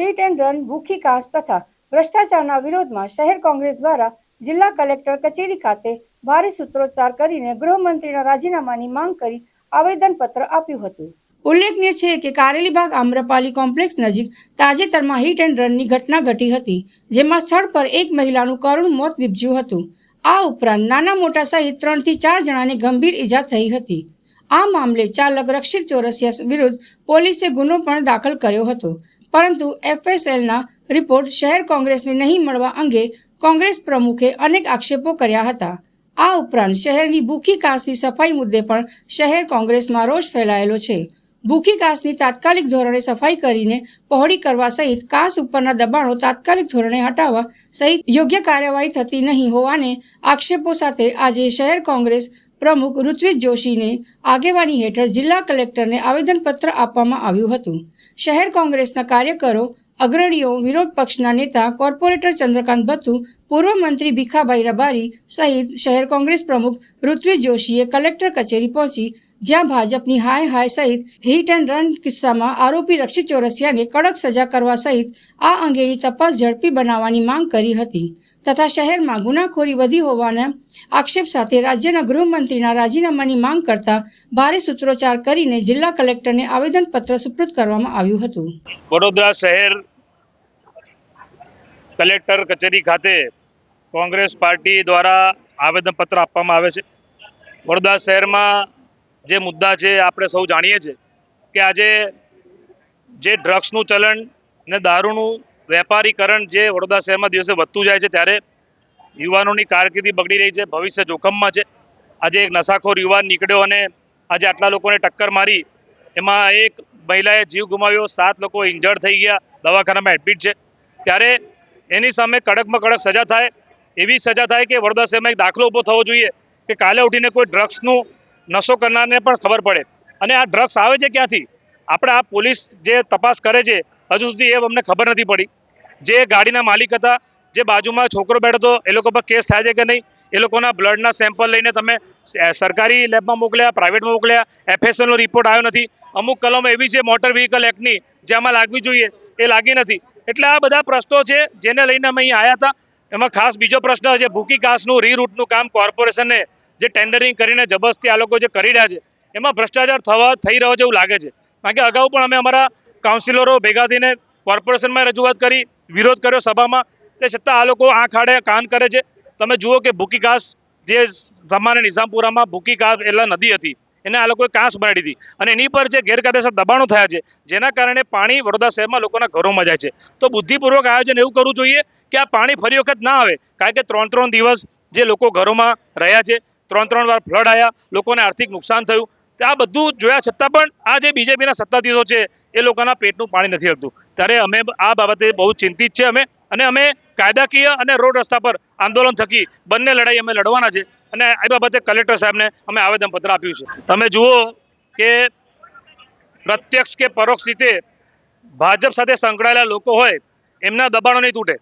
Hit and run ભૂખી કાંસ તથા ભ્રષ્ટાચારના વિરોધમાં શહેર કોંગ્રેસ દ્વારા જિલ્લા કલેક્ટર કચેરી ખાતે ભારે સૂત્રોચ્ચાર કરીને ગૃહમંત્રીના રાજીનામાની માંગ કરી આવેદનપત્ર આપ્યું હતું. ઉલ્લેખનીય છે કે કારેલીબાગ આમ્રપાલી કોમ્પ્લેક્સ નજીક તાજેતરમાં હિટ એન્ડ રનની ઘટના ઘટી હતી, જેમાં સ્થળ પર એક મહિલાનું કરુણ મોત નીપજ્યું હતું. આ ઉપરાંત નાના મોટા સહિત ત્રણથી ચાર જણાને ગંભીર ઈજા થઈ હતી. આ મામલે ચાલક રક્ષિત ચોરસિયા વિરુદ્ધ પોલીસે ગુનો પણ દાખલ કર્યો હતો. પરંતુ એફએસએલના રિપોર્ટ શહેર કોંગ્રેસને નહીં મળવા અંગે કોંગ્રેસ પ્રમુખે અનેક આક્ષેપો કર્યા હતા. આ ઉપરાંત શહેરની ભૂખી કાસની સફાઈ મુદ્દે પણ શહેર કોંગ્રેસમાં રોષ ફેલાયેલો છે. ભૂખી કાસની તાત્કાલિક ધોરણે સફાઈ કરીને પહોળી કરવા સહિત કાસ ઉપરના દબાણો તાત્કાલિક ધોરણે હટાવવા સહિત યોગ્ય કાર્યવાહી થતી નહીં હોવાને આક્ષેપો સાથે આજે શહેર કોંગ્રેસ પ્રમુખ ઋત્વિજ જોશીને આગેવાની હેઠળ જિલ્લા કલેક્ટરને આવેદનપત્ર આપવામાં આવ્યું હતું. શહેર કોંગ્રેસના કાર્યકરો, અગ્રણીઓ, વિરોધ પક્ષના નેતા, કોર્પોરેટર ચંદ્રકાંત ભથ્થુ, પૂર્વ મંત્રી ભીખાભાઈ રબારી સહિત શહેર કોંગ્રેસ પ્રમુખ ઋત્વિજ જોશીએ કલેક્ટર કચેરી પહોંચી જ્યાં ભાજપની હાય હાય સહિત હિટ એન્ડ રન કિસ્સામાં આરોપી રક્ષિત ચોરસિયાને કડક સજા કરવા સહિત આ અંગેની તપાસ ઝડપી બનાવવાની માંગ કરી હતી તથા શહેરમાં ગુનાખોરી વધી હોવાના આક્ષેપ સાથે રાજ્યના ગૃહમંત્રીના રાજીનામાની માંગ કરતા ભારે સૂત્રોચ્ચાર કરીને જિલ્લા કલેક્ટરને આવેદનપત્ર સુપ્રત કરવામાં આવ્યું હતું. વડોદરા શહેર કલેક્ટર કચેરી ખાતે કોંગ્રેસ પાર્ટી દ્વારા આવેદનપત્ર આપવામાં આવે છે. વડોદરા શહેરમાં જે મુદ્દા છે આપણે સૌ જાણીએ છીએ કે આજે જે ડ્રગ્સનું ચલણ ને દારૂનું વેપારીકરણ જે વડોદરા શહેરમાં દિવસે વધતું જાય છે, ત્યારે યુવાનોની કારકિર્દી બગડી રહી છે, ભવિષ્ય જોખમમાં છે. આજે એક નશાખોર યુવાન નીકળ્યો અને આજે આટલા લોકોને ટક્કર મારી એમાં એક મહિલાએ જીવ ગુમાવ્યો, સાત લોકો ઇન્જર્ડ થઈ ગયા, દવાખાનામાં એડમિટ છે. ત્યારે એની સામે કડકમાં કડક સજા થાય, એવી સજા થાય કે વડોદરા શહેરમાં એક દાખલો ઊભો થવો જોઈએ કે કાલે ઉઠીને કોઈ ડ્રગ્સનું નશો કરનારને પણ ખબર પડે. અને આ ડ્રગ્સ આવે છે ક્યાંથી? આપણે આ પોલીસ જે તપાસ કરે છે, હજુ સુધી એ અમને ખબર નથી પડી. જે ગાડીના માલિક હતા, જે બાજુમાં છોકરો બેઠો હતો, એ લોકો પર કેસ થાય છે કે નહીં? એ લોકોના બ્લડના સેમ્પલ લઈને તમે સરકારી લેબમાં મોકલ્યા પ્રાઇવેટમાં મોકલ્યા એફએસએલનો રિપોર્ટ આવ્યો નથી. અમુક કલમો એવી છે મોટર વ્હીકલ એક્ટની જે આમાં લાગવી જોઈએ, એ લાગી નથી. એટલે આ બધા પ્રશ્નો છે, જેને લઈને અમે અહીં આવ્યા હતા. એમાં ખાસ બીજો પ્રશ્ન છે, ભૂકી કાસનું રીરૂટનું કામ કોર્પોરેશનને જે ટેન્ડરિંગ કરીને જબરજસ્તી આ લોકો જે કરી રહ્યા છે, એમાં ભ્રષ્ટાચાર થવા, થઈ રહ્યો છે એવું લાગે છે. કારણ કે અગાઉ પણ અમે અમારા કાઉન્સિલરો ભેગા થઈને કોર્પોરેશનમાં રજૂઆત કરી, વિરોધ કર્યો સભામાં. તે છતાં આ લોકો આંખ આડે કાન કરે છે. તમે જુઓ કે ભૂકી ઘાસ જે સામાન્ય નિઝામપુરામાં ભૂકી ઘાસ એટલે નદી હતી, એને આ લોકોએ કાંસ બનાવી દીધી. અને એની પર જે ગેરકાયદેસર દબાણો થયા છે, જેના કારણે પાણી વડોદરા શહેરમાં લોકોના ઘરોમાં જાય છે. તો બુદ્ધિપૂર્વક આયોજન એવું કરવું જોઈએ કે આ પાણી ફરી વખત ના આવે. કારણ કે ત્રણ ત્રણ દિવસ જે લોકો ઘરોમાં રહ્યા છે ત્રણ ત્રણ વાર ફ્લડ આવ્યા લોકોને આર્થિક નુકસાન થયું. તો આ બધું જોયા છતાં પણ આ જે બીજેપીના સત્તાધીશો છે, એ લોકોના પેટનું પાણી નથી હલતું. ત્યારે અમે આ બાબતે બહુ ચિંતિત છે અમે અને અમે કાયદાકીય અને રોડ રસ્તા પર આંદોલન થકી બંને લડાઈ અમે લડવાના છે અને એ બાબતે કલેક્ટર સાહેબને અમે આવેદનપત્ર આપ્યું છે. તમે જુઓ કે પ્રત્યક્ષ કે પરોક્ષ રીતે ભાજપ સાથે સંકળાયેલા લોકો હોય, એમના દબાણો નહીં તૂટે.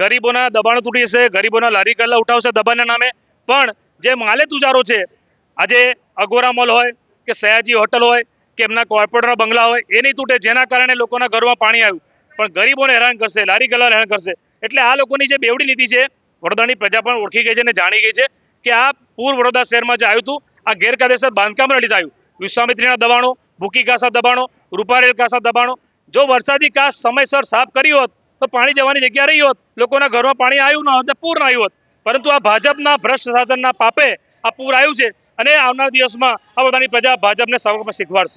ગરીબોના દબાણો તૂટી જશે, ગરીબોના લારી ગલ્લા ઉઠાવશે દબાણના નામે. પણ જે માલે તુજારો છે, આજે અગોરા મોલ હોય કે સયાજી હોટલ હોય કે એમના કોર્પોરેટરના બંગલા હોય, એ નહીં તૂટે, જેના કારણે લોકોના ઘરમાં પાણી આવ્યું. પણ ગરીબોને હેરાન કરશે, લારી ગલા હેરાન કરશે. એટલે આ લોકોની જે બેવડી નીતિ છે, વડોદરાની પ્રજા પણ ઓળખી ગઈ છે અને જાણી ગઈ છે કે આ પૂર વડોદરા શહેરમાં જે આવ્યું હતું, આ ગેરકાયદેસર બાંધકામના લીધે આવ્યું. વિશ્વામિત્રીના દબાણો, ભૂકી કાસા દબાણો રૂપારેલ કાસા દબાણો. જો વરસાદી કાસ સમયસર સાફ કરી હોત, તો પાણી જવાની જગ્યા રહી હોત. લોકોના ઘરમાં પાણી આવ્યું ન હોત, પૂર ન આવ્યું હોત. પરંતુ આ ભાજપના ભ્રષ્ટ શાસનના પાપે આ પૂર આવ્યું છે અને આવનાર દિવસમાં આ બધાની પ્રજા ભાજપને સબક શીખવાડશે.